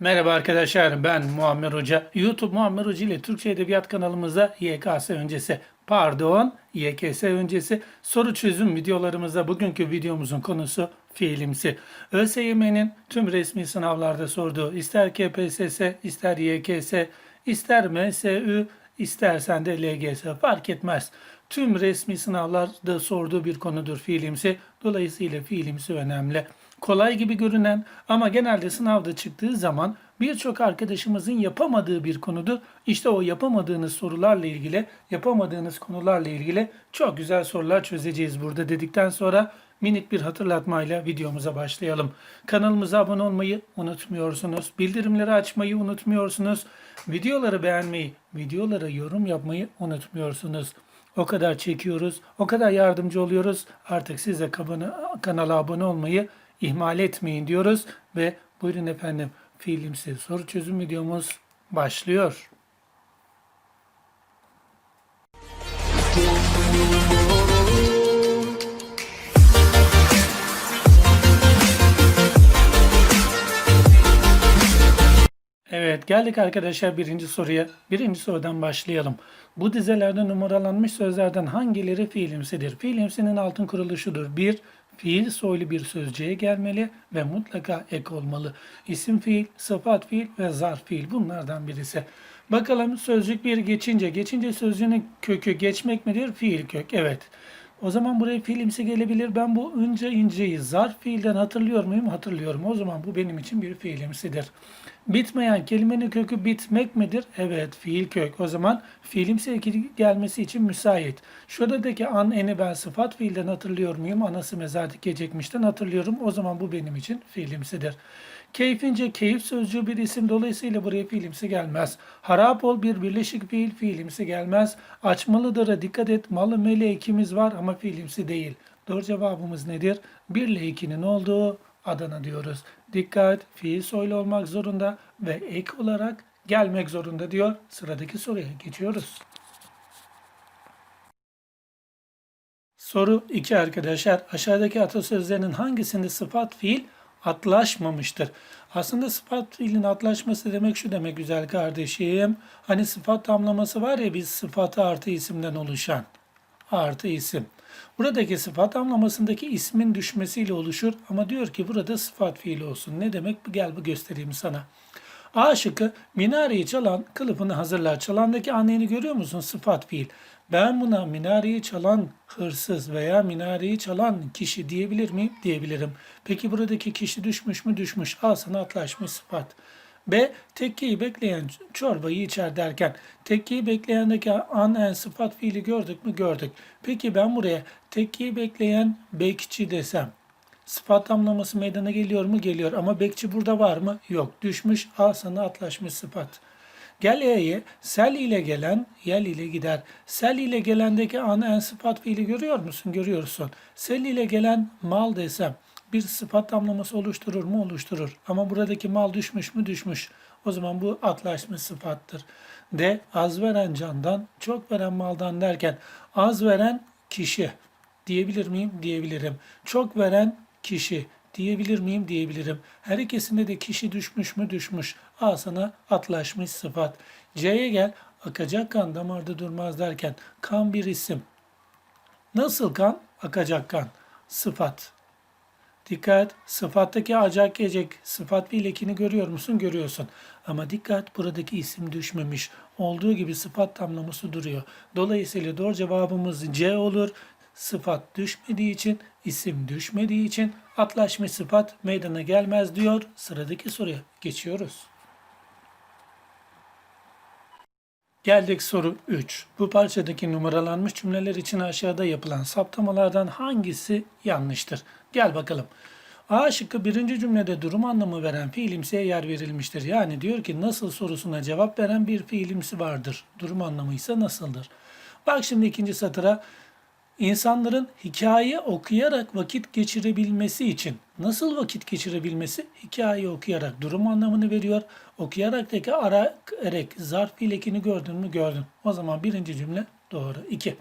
Merhaba arkadaşlar ben Muammer Hoca. YouTube Muammer Hoca ile Türkçe Edebiyat kanalımızda YKS öncesi pardon YKS öncesi soru çözüm videolarımızda bugünkü videomuzun konusu fiilimsi. ÖSYM'nin tüm resmi sınavlarda sorduğu ister KPSS ister YKS ister MSÜ istersen de LGS fark etmez. Tüm resmi sınavlarda sorduğu bir konudur fiilimsi. Dolayısıyla fiilimsi önemli kolay gibi görünen ama genelde sınavda çıktığı zaman birçok arkadaşımızın yapamadığı bir konudur. İşte o yapamadığınız sorularla ilgili, yapamadığınız konularla ilgili çok güzel sorular çözeceğiz burada dedikten sonra minik bir hatırlatmayla videomuza başlayalım. Kanalımıza abone olmayı unutmuyorsunuz. Bildirimleri açmayı unutmuyorsunuz. Videoları beğenmeyi, videolara yorum yapmayı unutmuyorsunuz. O kadar çekiyoruz, o kadar yardımcı oluyoruz. Artık siz de kanala abone olmayı ihmal etmeyin diyoruz ve buyurun efendim fiilimsi soru çözüm videomuz başlıyor. Evet geldik arkadaşlar birinci soruya. Birinci sorudan başlayalım. Bu dizelerde numaralanmış sözlerden hangileri fiilimsidir? Fiilimsinin altın kuralı şudur. 1. Fiil soylu bir sözcüğe gelmeli ve mutlaka ek olmalı. İsim fiil, sıfat fiil ve zarf fiil bunlardan birisi. Bakalım sözcük bir geçince. Geçince sözcüğün kökü geçmek midir? Fiil kök. Evet. O zaman buraya fiilimsi gelebilir. Ben bu önce inceyi zarf fiilden hatırlıyor muyum? Hatırlıyorum. O zaman bu benim için bir fiilimsidir. Bitmeyen kelimenin kökü bitmek midir? Evet, fiil kök. O zaman fiilimsi eki gelmesi için müsait. Şuradaki an eni ben sıfat fiilden hatırlıyor muyum? Anası mezar dikecekmişten hatırlıyorum. O zaman bu benim için fiilimsidir. Keyfince keyif sözcüğü bir isim dolayısıyla buraya fiilimsi gelmez. Harap ol bir birleşik fiil fiilimsi gelmez. Açmalıdır'a dikkat et malı mele ekimiz var ama fiilimsi değil. Doğru cevabımız nedir? 1 ile 2'nin olduğu Adana diyoruz. Dikkat fiil soylu olmak zorunda ve ek olarak gelmek zorunda diyor. Sıradaki soruya geçiyoruz. Soru 2 arkadaşlar. Aşağıdaki atasözlerinin hangisinde sıfat fiil atlaşmamıştır? Aslında sıfat fiilin atlaşması demek şu demek güzel kardeşim. Hani sıfat tamlaması var ya biz sıfatı artı isimden oluşan. Artı isim. Buradaki sıfat anlamasındaki ismin düşmesiyle oluşur ama diyor ki burada sıfat fiili olsun. Ne demek? Gel bu göstereyim sana. A şıkkı minareyi çalan kılıfını hazırlar. Çalandaki anneni görüyor musun? Sıfat fiil. Ben buna minareyi çalan hırsız veya minareyi çalan kişi diyebilir miyim? Diyebilirim. Peki buradaki kişi düşmüş mü? Düşmüş. Al sana atlaşmış sıfat. B. Tekkeyi bekleyen çorbayı içer derken tekkeyi bekleyendeki an en sıfat fiili gördük mü? Gördük. Peki ben buraya tekkeyi bekleyen bekçi desem sıfat tamlaması meydana geliyor mu? Geliyor. Ama bekçi burada var mı? Yok. Düşmüş al sana atlaşmış sıfat. Gel E'ye sel ile gelen yel ile gider. Sel ile gelendeki an en sıfat fiili görüyor musun? Görüyorsun. Sel ile gelen mal desem bir sıfat tamlaması oluşturur mu? Oluşturur. Ama buradaki mal düşmüş mü? Düşmüş. O zaman bu atlaşmış sıfattır. De az veren candan, çok veren maldan derken az veren kişi diyebilir miyim? Diyebilirim. Çok veren kişi diyebilir miyim? Diyebilirim. Her ikisinde de kişi düşmüş mü? Düşmüş. Al sana atlaşmış sıfat. C'ye gel. Akacak kan damarda durmaz derken kan bir isim. Nasıl kan? Akacak kan. Sıfat. Dikkat, sıfattaki acak gelecek sıfat bir lekini görüyor musun? Görüyorsun. Ama dikkat, buradaki isim düşmemiş. Olduğu gibi sıfat tamlaması duruyor. Dolayısıyla doğru cevabımız C olur. Sıfat düşmediği için, isim düşmediği için atlaşmış sıfat meydana gelmez diyor. Sıradaki soruya geçiyoruz. Geldik soru 3. Bu parçadaki numaralanmış cümleler için aşağıda yapılan saptamalardan hangisi yanlıştır? Gel bakalım. A şıkkı birinci cümlede durum anlamı veren fiilimsiye yer verilmiştir. Yani diyor ki nasıl sorusuna cevap veren bir fiilimsi vardır. Durum anlamı ise nasıldır? Bak şimdi ikinci satıra İnsanların hikaye okuyarak vakit geçirebilmesi için nasıl vakit geçirebilmesi? Hikaye okuyarak durum anlamını veriyor. Okuyaraktaki ara erek zarf fiil gördün mü gördün. O zaman birinci cümle doğru. İki.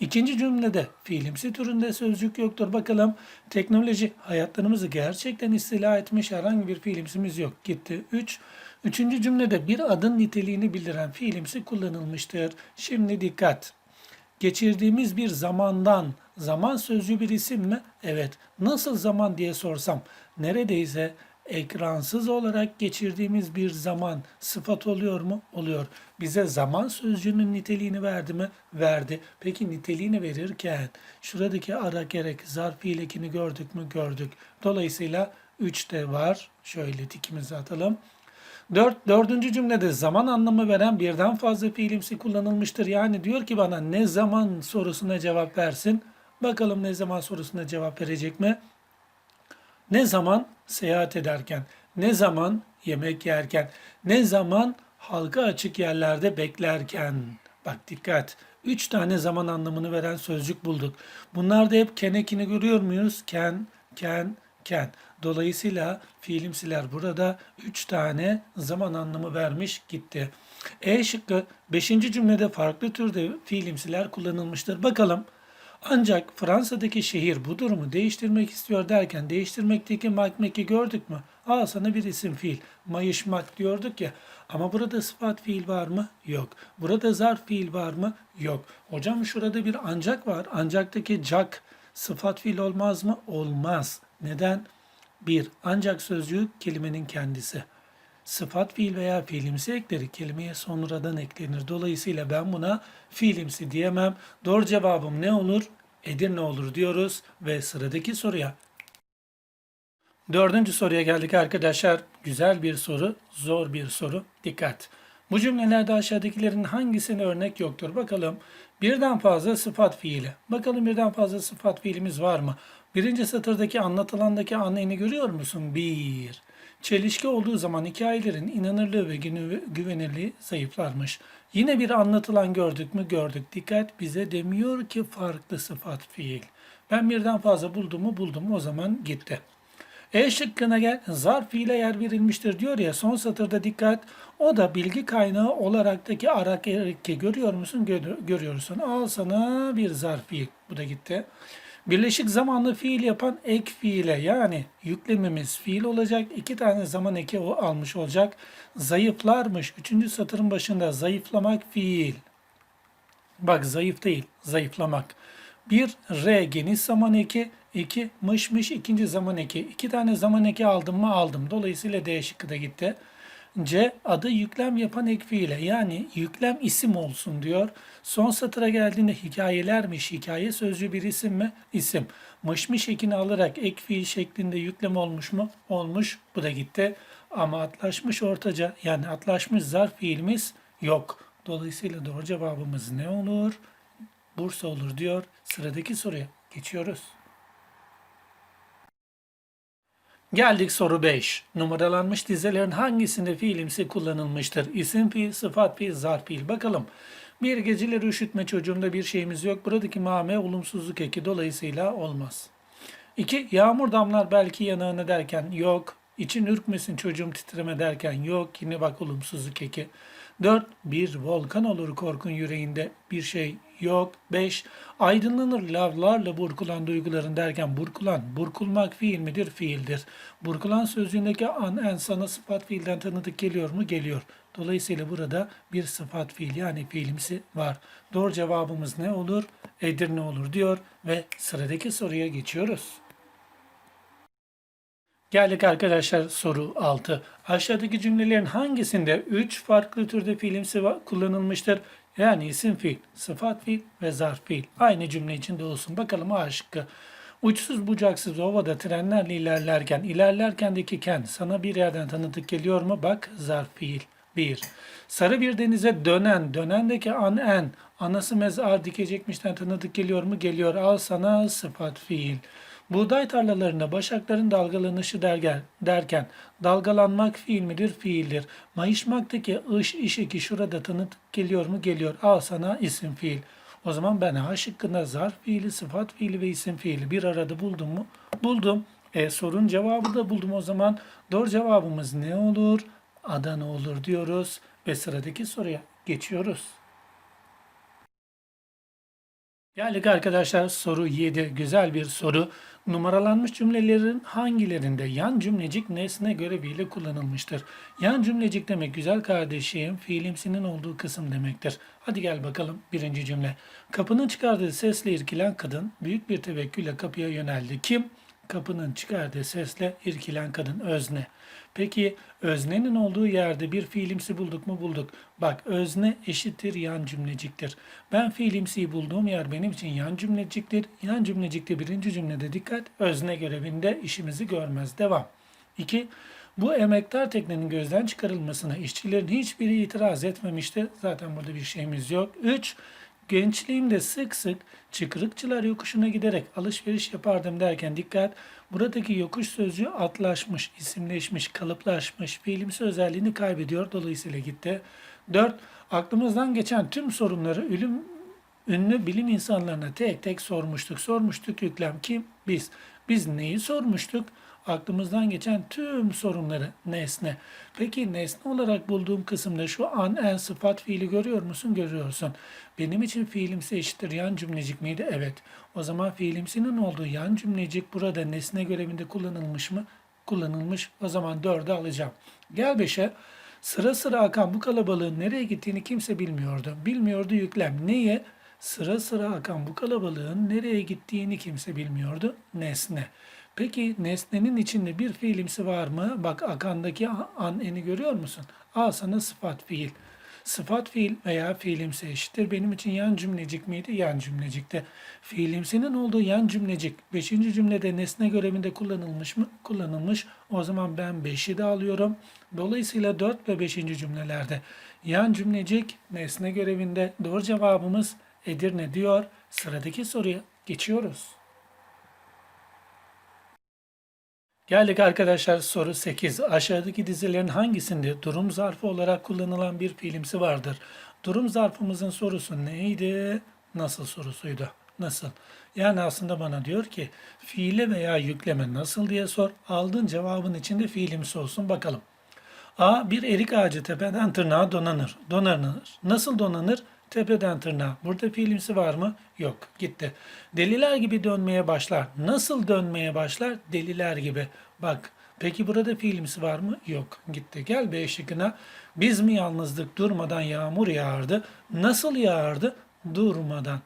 İkinci cümlede fiilimsi türünde sözcük yoktur. Bakalım teknoloji hayatlarımızı gerçekten istila etmiş herhangi bir fiilimsimiz yok. Gitti. 3. Üçüncü cümlede bir adın niteliğini bildiren fiilimsi kullanılmıştır. Şimdi dikkat. Geçirdiğimiz bir zamandan, zaman sözcüğü bir isim mi? Evet. Nasıl zaman diye sorsam, neredeyse ekransız olarak geçirdiğimiz bir zaman sıfat oluyor mu? Oluyor. Bize zaman sözcüğünün niteliğini verdi mi? Verdi. Peki niteliğini verirken şuradaki ara gerek zarf fiil ekini gördük mü? Gördük. Dolayısıyla 3 de var. Şöyle tikimizi atalım. Dört, dördüncü cümlede zaman anlamı veren birden fazla fiilimsi kullanılmıştır. Yani diyor ki bana ne zaman sorusuna cevap versin. Bakalım ne zaman sorusuna cevap verecek mi? Ne zaman seyahat ederken, ne zaman yemek yerken, ne zaman halka açık yerlerde beklerken. Bak dikkat. Üç tane zaman anlamını veren sözcük bulduk. Bunlarda hep kenekini görüyor muyuz? Ken, ken, ken. Dolayısıyla fiilimsiler burada üç tane zaman anlamı vermiş gitti. E şıkkı 5. cümlede farklı türde fiilimsiler kullanılmıştır. Bakalım ancak Fransa'daki şehir bu durumu değiştirmek istiyor derken değiştirmekteki makmeki gördük mü? Aa sana bir isim fiil. Mayışmak diyorduk ya. Ama burada sıfat fiil var mı? Yok. Burada zarf fiil var mı? Yok. Hocam şurada bir ancak var. Ancaktaki cak sıfat fiil olmaz mı? Olmaz. Neden? Bir, ancak sözcüğü kelimenin kendisi. Sıfat fiil veya fiilimsi ekleri kelimeye sonradan eklenir. Dolayısıyla ben buna fiilimsi diyemem. Doğru cevabım ne olur? Edirne olur diyoruz ve sıradaki soruya. Dördüncü soruya geldik arkadaşlar. Güzel bir soru, zor bir soru. Dikkat. Bu cümlelerde aşağıdakilerin hangisine örnek yoktur? Bakalım birden fazla sıfat fiili. Bakalım birden fazla sıfat fiilimiz var mı? Birinci satırdaki anlatılandaki anlayını görüyor musun? Bir. Çelişki olduğu zaman hikayelerin inanırlığı ve güvenirliği zayıflarmış. Yine bir anlatılan gördük mü? Gördük. Dikkat bize demiyor ki farklı sıfat fiil. Ben birden fazla buldum mu? Buldum. O zaman gitti. E şıkkına gel. Zarf fiile yer verilmiştir diyor ya son satırda dikkat. O da bilgi kaynağı olaraktaki arak erki görüyor musun? Gör, görüyorsun. Al sana bir zarf fiil. Bu da gitti. Birleşik zamanlı fiil yapan ek fiile yani yüklemimiz fiil olacak. iki tane zaman eki o almış olacak. Zayıflarmış. Üçüncü satırın başında zayıflamak fiil. Bak zayıf değil, zayıflamak. Bir R geniş zaman eki, iki mışmış ikinci zaman eki. İki tane zaman eki aldım mı aldım. Dolayısıyla D şıkkı da gitti. C adı yüklem yapan ek fiile yani yüklem isim olsun diyor. Son satıra geldiğinde hikayelermiş. Hikaye sözcüğü bir isim mi? İsim. Mışmış ekini alarak ek fiil şeklinde yüklem olmuş mu? Olmuş. Bu da gitti. Ama atlaşmış ortaca yani atlaşmış zarf fiilimiz yok. Dolayısıyla doğru cevabımız ne olur? Bursa olur diyor. Sıradaki soruya geçiyoruz. Geldik soru 5. Numaralanmış dizelerin hangisinde fiilimsi kullanılmıştır? İsim fiil, sıfat fiil, zarf fiil. Bakalım. Bir geceleri üşütme çocuğumda bir şeyimiz yok. Buradaki mame olumsuzluk eki dolayısıyla olmaz. 2. Yağmur damlar belki yanağına derken yok. İçin ürkmesin çocuğum titreme derken yok. Yine bak olumsuzluk eki. 4. Bir volkan olur korkun yüreğinde bir şey yok. 5. Aydınlanır lavlarla burkulan duyguların derken burkulan, burkulmak fiil midir? Fiildir. Burkulan sözcüğündeki an en sana sıfat fiilden tanıdık geliyor mu? Geliyor. Dolayısıyla burada bir sıfat fiil yani fiilimsi var. Doğru cevabımız ne olur? Edirne olur diyor ve sıradaki soruya geçiyoruz. Geldik arkadaşlar soru 6. Aşağıdaki cümlelerin hangisinde 3 farklı türde fiilimsi kullanılmıştır? Yani isim fiil, sıfat fiil ve zarf fiil. Aynı cümle içinde olsun. Bakalım A şıkkı. Uçsuz bucaksız ovada trenlerle ilerlerken, ilerlerkendeki ken sana bir yerden tanıdık geliyor mu? Bak zarf fiil. 1. Sarı bir denize dönen, dönendeki an en, anası mezar dikecekmişten tanıdık geliyor mu? Geliyor. Al sana sıfat fiil. Buğday tarlalarında başakların dalgalanışı dergen, derken dalgalanmak fiil midir? Fiildir. Mayışmaktaki ış iş eki şurada tanıt geliyor mu? Geliyor. Al sana isim fiil. O zaman ben A şıkkında zarf fiili, sıfat fiili ve isim fiili bir arada buldum mu? Buldum. E, sorun cevabı da buldum o zaman. Doğru cevabımız ne olur? Adana olur diyoruz ve sıradaki soruya geçiyoruz. Geldik arkadaşlar soru 7. Güzel bir soru. Numaralanmış cümlelerin hangilerinde yan cümlecik nesne göreviyle kullanılmıştır? Yan cümlecik demek güzel kardeşim fiilimsinin olduğu kısım demektir. Hadi gel bakalım birinci cümle. Kapının çıkardığı sesle irkilen kadın büyük bir tevekkülle kapıya yöneldi. Kim? Kapının çıkardığı sesle irkilen kadın özne. Peki öznenin olduğu yerde bir fiilimsi bulduk mu bulduk. Bak özne eşittir yan cümleciktir. Ben fiilimsiyi bulduğum yer benim için yan cümleciktir. Yan cümlecikte birinci cümlede dikkat özne görevinde işimizi görmez. Devam. 2. Bu emektar teknenin gözden çıkarılmasına işçilerin hiçbiri itiraz etmemişti. Zaten burada bir şeyimiz yok. 3. Gençliğimde sık sık çıkırıkçılar yokuşuna giderek alışveriş yapardım derken dikkat buradaki yokuş sözcüğü atlaşmış, isimleşmiş, kalıplaşmış, fiilimsi özelliğini kaybediyor dolayısıyla gitti. 4. Aklımızdan geçen tüm sorunları ölüm ünlü bilim insanlarına tek tek sormuştuk. Sormuştuk yüklem kim? Biz. Biz neyi sormuştuk? Aklımızdan geçen tüm sorunları nesne. Peki nesne olarak bulduğum kısımda şu an en sıfat fiili görüyor musun? Görüyorsun. Benim için fiilimsi eşittir yan cümlecik miydi? Evet. O zaman fiilimsinin olduğu yan cümlecik burada nesne görevinde kullanılmış mı? Kullanılmış. O zaman dördü alacağım. Gel beşe. Sıra sıra akan bu kalabalığın nereye gittiğini kimse bilmiyordu. Bilmiyordu yüklem. Neye? Sıra sıra akan bu kalabalığın nereye gittiğini kimse bilmiyordu. Nesne. Peki nesnenin içinde bir fiilimsi var mı? Bak akandaki an eni görüyor musun? Al sana sıfat fiil. Sıfat fiil veya fiilimsi eşittir. Benim için yan cümlecik miydi? Yan cümlecikte. Fiilimsinin olduğu yan cümlecik. Beşinci cümlede nesne görevinde kullanılmış mı? Kullanılmış. O zaman ben beşi de alıyorum. Dolayısıyla dört ve beşinci cümlelerde yan cümlecik nesne görevinde. Doğru cevabımız Edirne diyor. Sıradaki soruya geçiyoruz. Geldik arkadaşlar soru 8. Aşağıdaki dizilerin hangisinde durum zarfı olarak kullanılan bir fiilimsi vardır? Durum zarfımızın sorusu neydi? Nasıl sorusuydu? Nasıl? Yani aslında bana diyor ki fiile veya yükleme nasıl diye sor. Aldığın cevabın içinde fiilimsi olsun bakalım. A. Bir erik ağacı tepeden tırnağa donanır. Donanır. Nasıl donanır? Tepeden tırnağa. Burada fiilimsi var mı? Yok. Gitti. Deliler gibi dönmeye başlar. Nasıl dönmeye başlar? Deliler gibi. Bak. Peki burada fiilimsi var mı? Yok. Gitti. Gel B şıkkına. Biz mi yalnızdık durmadan yağmur yağardı? Nasıl yağardı? Durmadan.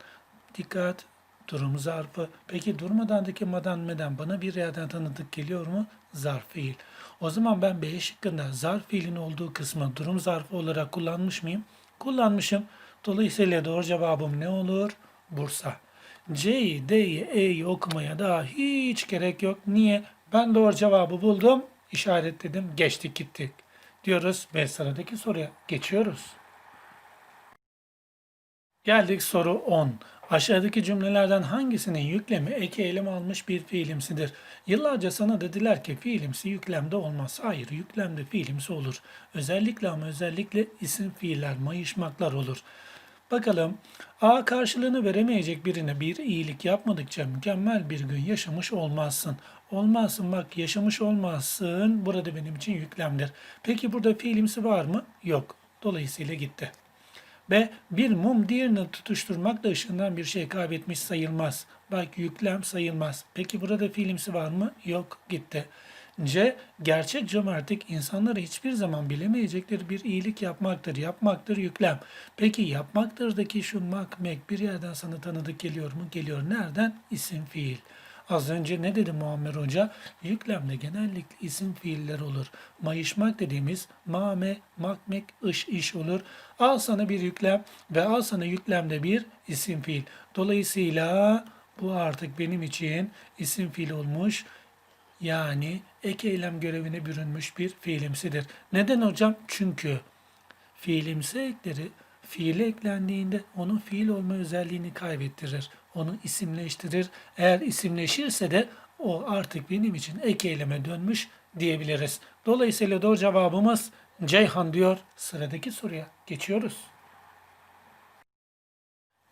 Dikkat. Durum zarfı. Peki durmadandaki madan meden bana bir yerden tanıdık geliyor mu? Zarf fiil. O zaman ben B şıkkında zarf fiilin olduğu kısmı durum zarfı olarak kullanmış mıyım? Kullanmışım. Dolayısıyla doğru cevabım ne olur? Bursa. C'yi, D'yi, E'yi okumaya daha hiç gerek yok. Niye? Ben doğru cevabı buldum, işaretledim, geçtik gittik. Diyoruz ve sıradaki soruya geçiyoruz. Geldik soru 10. Aşağıdaki cümlelerden hangisinin yüklemi eki eylem almış bir fiilimsidir? Yıllarca sana dediler ki fiilimsi yüklemde olmaz. Hayır, yüklemde fiilimsi olur. Özellikle ama özellikle isim fiiller, mayışmaklar olur. Bakalım A karşılığını veremeyecek birine bir iyilik yapmadıkça mükemmel bir gün yaşamış olmazsın. Olmazsın bak yaşamış olmazsın burada benim için yüklemdir. Peki burada fiilimsi var mı? Yok. Dolayısıyla gitti. B. Bir mum diğerini tutuşturmakla ışığından bir şey kaybetmiş sayılmaz. Bak yüklem sayılmaz. Peki burada fiilimsi var mı? Yok. Gitti. C. Gerçek cömertlik insanlara hiçbir zaman bilemeyecekleri bir iyilik yapmaktır. Yapmaktır yüklem. Peki yapmaktırdaki şu mak mek bir yerden sana tanıdık geliyor mu? Geliyor. Nereden? İsim fiil. Az önce ne dedi Muammer Hoca? Yüklemde genellikle isim fiiller olur. Mayışmak dediğimiz mame, makmek, iş, iş olur. Al sana bir yüklem ve al sana yüklemde bir isim fiil. Dolayısıyla bu artık benim için isim fiil olmuş. Yani ek eylem görevine bürünmüş bir fiilimsidir. Neden hocam? Çünkü fiilimsi ekleri fiile eklendiğinde onun fiil olma özelliğini kaybettirir. Onu isimleştirir. Eğer isimleşirse de o artık benim için ek eyleme dönmüş diyebiliriz. Dolayısıyla doğru cevabımız Ceyhan diyor. Sıradaki soruya geçiyoruz.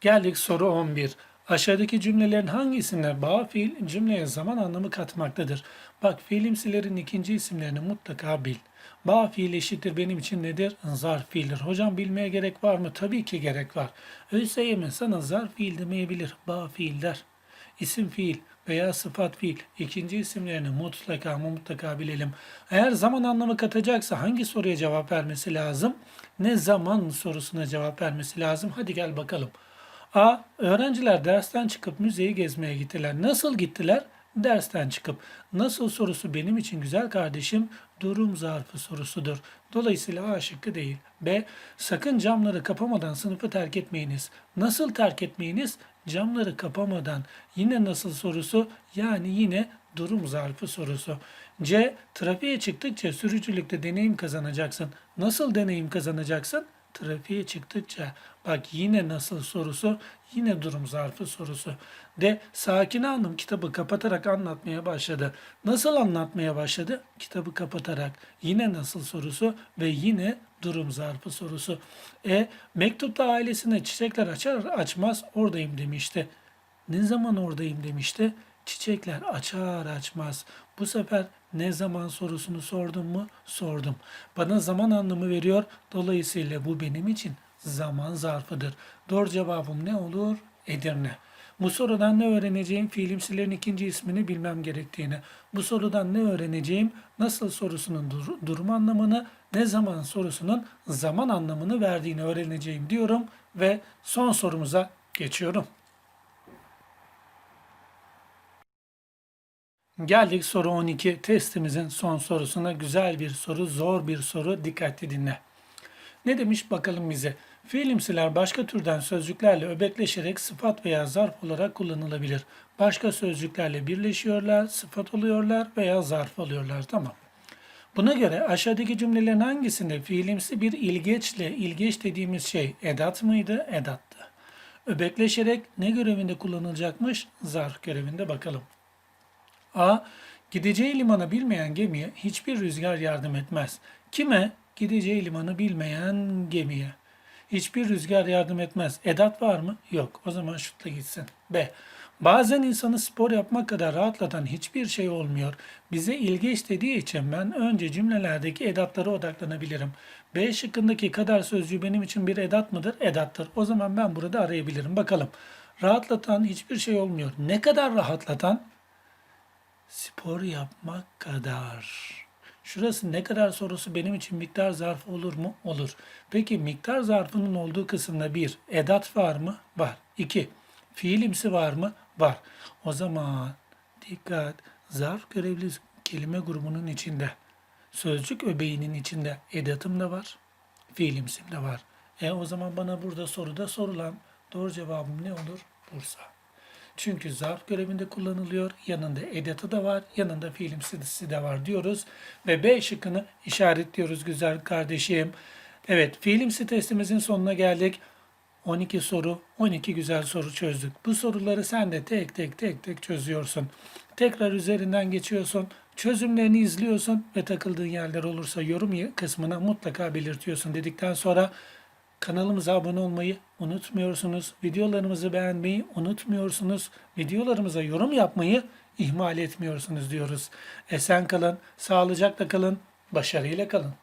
Geldik soru 11. Aşağıdaki cümlelerin hangisinde bağ fiil cümleye zaman anlamı katmaktadır? Bak fiilimsilerin ikinci isimlerini mutlaka bil. Bağ fiil eşittir benim için nedir? Zarf fiildir. Hocam bilmeye gerek var mı? Tabii ki gerek var. ÖSYM sana zarf fiil demeyebilir. Bağ fiil der. İsim fiil veya sıfat fiil ikinci isimlerini mutlaka ama mutlaka bilelim. Eğer zaman anlamı katacaksa hangi soruya cevap vermesi lazım? Ne zaman sorusuna cevap vermesi lazım? Hadi gel bakalım. A. Öğrenciler dersten çıkıp müzeyi gezmeye gittiler. Nasıl gittiler? Dersten çıkıp. Nasıl sorusu benim için güzel kardeşim durum zarfı sorusudur. Dolayısıyla A şıkkı değil. B. Sakın camları kapamadan sınıfı terk etmeyiniz. Nasıl terk etmeyiniz? Camları kapamadan. Yine nasıl sorusu yani yine durum zarfı sorusu. C. Trafiğe çıktıkça sürücülükte deneyim kazanacaksın. Nasıl deneyim kazanacaksın? Trafiğe çıktıkça bak yine nasıl sorusu yine durum zarfı sorusu. De Sakine Hanım kitabı kapatarak anlatmaya başladı. Nasıl anlatmaya başladı? Kitabı kapatarak. Yine nasıl sorusu ve yine durum zarfı sorusu. E mektupta ailesine çiçekler açar açmaz oradayım demişti. Ne zaman oradayım demişti. Çiçekler açar açmaz. Bu sefer ne zaman sorusunu sordum mu? Sordum. Bana zaman anlamı veriyor. Dolayısıyla bu benim için zaman zarfıdır. Doğru cevabım ne olur? Edirne. Bu sorudan ne öğreneceğim? Fiilimsilerin ikinci ismini bilmem gerektiğini. Bu sorudan ne öğreneceğim? Nasıl sorusunun dur- durum anlamını, ne zaman sorusunun zaman anlamını verdiğini öğreneceğim diyorum ve son sorumuza geçiyorum. Geldik soru 12 testimizin son sorusuna. Güzel bir soru, zor bir soru. Dikkatli dinle. Ne demiş bakalım bize? Fiilimsiler başka türden sözcüklerle öbekleşerek sıfat veya zarf olarak kullanılabilir. Başka sözcüklerle birleşiyorlar, sıfat oluyorlar veya zarf oluyorlar. Tamam. Buna göre aşağıdaki cümlelerin hangisinde fiilimsi bir ilgeçle, ilgeç dediğimiz şey edat mıydı? Edattı. Öbekleşerek ne görevinde kullanılacakmış? Zarf görevinde bakalım. A. Gideceği limanı bilmeyen gemiye hiçbir rüzgar yardım etmez. Kime? Gideceği limanı bilmeyen gemiye. Hiçbir rüzgar yardım etmez. Edat var mı? Yok. O zaman şutla gitsin. B. Bazen insanı spor yapmak kadar rahatlatan hiçbir şey olmuyor. Bize ilginç dediği için ben önce cümlelerdeki edatlara odaklanabilirim. B şıkkındaki kadar sözcüğü benim için bir edat mıdır? Edattır. O zaman ben burada arayabilirim. Bakalım. Rahatlatan hiçbir şey olmuyor. Ne kadar rahatlatan? Spor yapmak kadar. Şurası ne kadar sorusu benim için miktar zarfı olur mu? Olur. Peki miktar zarfının olduğu kısımda bir edat var mı? Var. İki fiilimsi var mı? Var. O zaman dikkat zarf görevli kelime grubunun içinde sözcük öbeğinin içinde edatım da var. Fiilimsim de var. E o zaman bana burada soruda sorulan doğru cevabım ne olur? Bursa. Çünkü zarf görevinde kullanılıyor. Yanında edatı da var. Yanında fiilimsisi de var diyoruz. Ve B şıkkını işaretliyoruz güzel kardeşim. Evet fiilimsi testimizin sonuna geldik. 12 soru, 12 güzel soru çözdük. Bu soruları sen de tek tek tek tek çözüyorsun. Tekrar üzerinden geçiyorsun. Çözümlerini izliyorsun ve takıldığın yerler olursa yorum kısmına mutlaka belirtiyorsun dedikten sonra Kanalımıza abone olmayı unutmuyorsunuz. Videolarımızı beğenmeyi unutmuyorsunuz. Videolarımıza yorum yapmayı ihmal etmiyorsunuz diyoruz. Esen kalın, sağlıcakla kalın, başarıyla kalın.